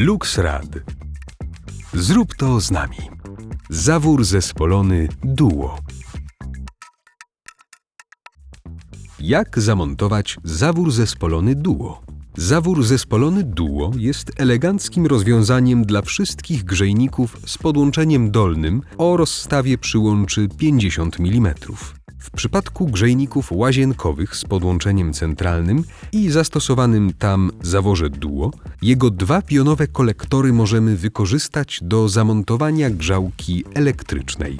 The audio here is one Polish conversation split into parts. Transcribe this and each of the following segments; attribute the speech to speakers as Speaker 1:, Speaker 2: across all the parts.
Speaker 1: LuxRad. Zrób to z nami. Zawór zespolony Duo. Jak zamontować zawór zespolony Duo? Zawór zespolony Duo jest eleganckim rozwiązaniem dla wszystkich grzejników z podłączeniem dolnym o rozstawie przyłączy 50 mm. W przypadku grzejników łazienkowych z podłączeniem centralnym i zastosowanym tam zaworze Duo, jego dwa pionowe kolektory możemy wykorzystać do zamontowania grzałki elektrycznej.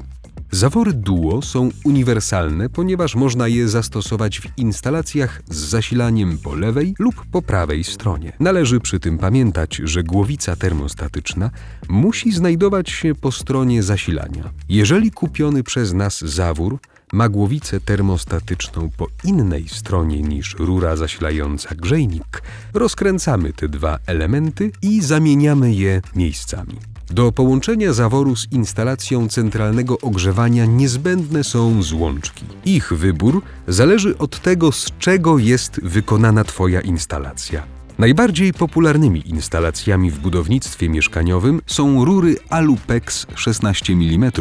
Speaker 1: Zawory Duo są uniwersalne, ponieważ można je zastosować w instalacjach z zasilaniem po lewej lub po prawej stronie. Należy przy tym pamiętać, że głowica termostatyczna musi znajdować się po stronie zasilania. Jeżeli kupiony przez nas zawór ma głowicę termostatyczną po innej stronie niż rura zasilająca grzejnik, rozkręcamy te dwa elementy i zamieniamy je miejscami. Do połączenia zaworu z instalacją centralnego ogrzewania niezbędne są złączki. Ich wybór zależy od tego, z czego jest wykonana Twoja instalacja. Najbardziej popularnymi instalacjami w budownictwie mieszkaniowym są rury Alupex 16 mm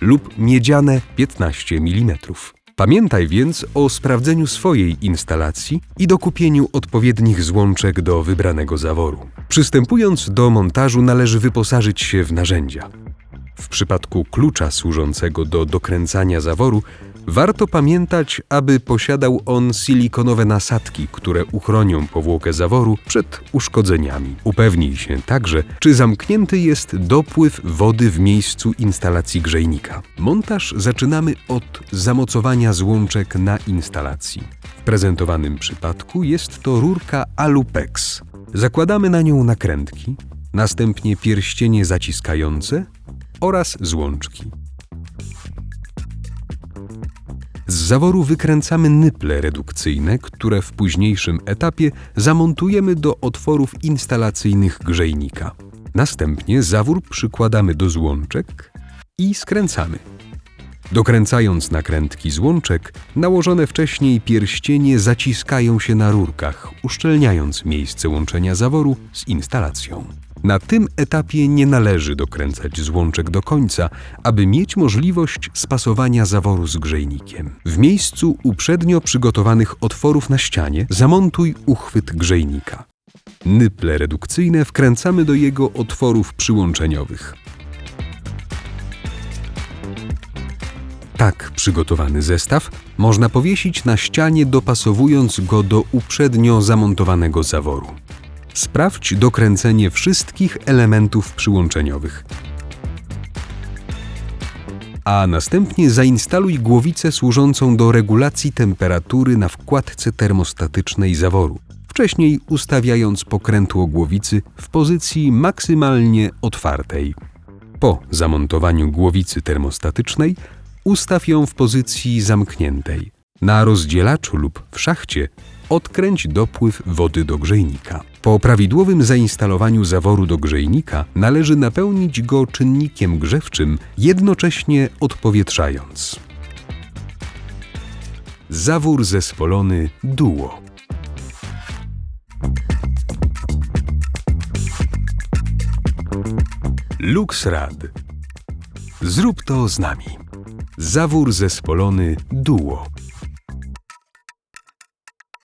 Speaker 1: lub miedziane 15 mm. Pamiętaj więc o sprawdzeniu swojej instalacji i dokupieniu odpowiednich złączek do wybranego zaworu. Przystępując do montażu, należy wyposażyć się w narzędzia. W przypadku klucza służącego do dokręcania zaworu, warto pamiętać, aby posiadał on silikonowe nasadki, które uchronią powłokę zaworu przed uszkodzeniami. Upewnij się także, czy zamknięty jest dopływ wody w miejscu instalacji grzejnika. Montaż zaczynamy od zamocowania złączek na instalacji. W prezentowanym przypadku jest to rurka Alupex. Zakładamy na nią nakrętki, następnie pierścienie zaciskające oraz złączki. Z zaworu wykręcamy nyple redukcyjne, które w późniejszym etapie zamontujemy do otworów instalacyjnych grzejnika. Następnie zawór przykładamy do złączek i skręcamy. Dokręcając nakrętki złączek, nałożone wcześniej pierścienie zaciskają się na rurkach, uszczelniając miejsce łączenia zaworu z instalacją. Na tym etapie nie należy dokręcać złączek do końca, aby mieć możliwość spasowania zaworu z grzejnikiem. W miejscu uprzednio przygotowanych otworów na ścianie zamontuj uchwyt grzejnika. Nyple redukcyjne wkręcamy do jego otworów przyłączeniowych. Tak przygotowany zestaw można powiesić na ścianie, dopasowując go do uprzednio zamontowanego zaworu. Sprawdź dokręcenie wszystkich elementów przyłączeniowych. A następnie zainstaluj głowicę służącą do regulacji temperatury na wkładce termostatycznej zaworu, wcześniej ustawiając pokrętło głowicy w pozycji maksymalnie otwartej. Po zamontowaniu głowicy termostatycznej ustaw ją w pozycji zamkniętej. Na rozdzielaczu lub w szachcie odkręć dopływ wody do grzejnika. Po prawidłowym zainstalowaniu zaworu do grzejnika należy napełnić go czynnikiem grzewczym, jednocześnie odpowietrzając. Zawór zespolony Duo. LuxRad. Zrób to z nami. Zawór zespolony Duo.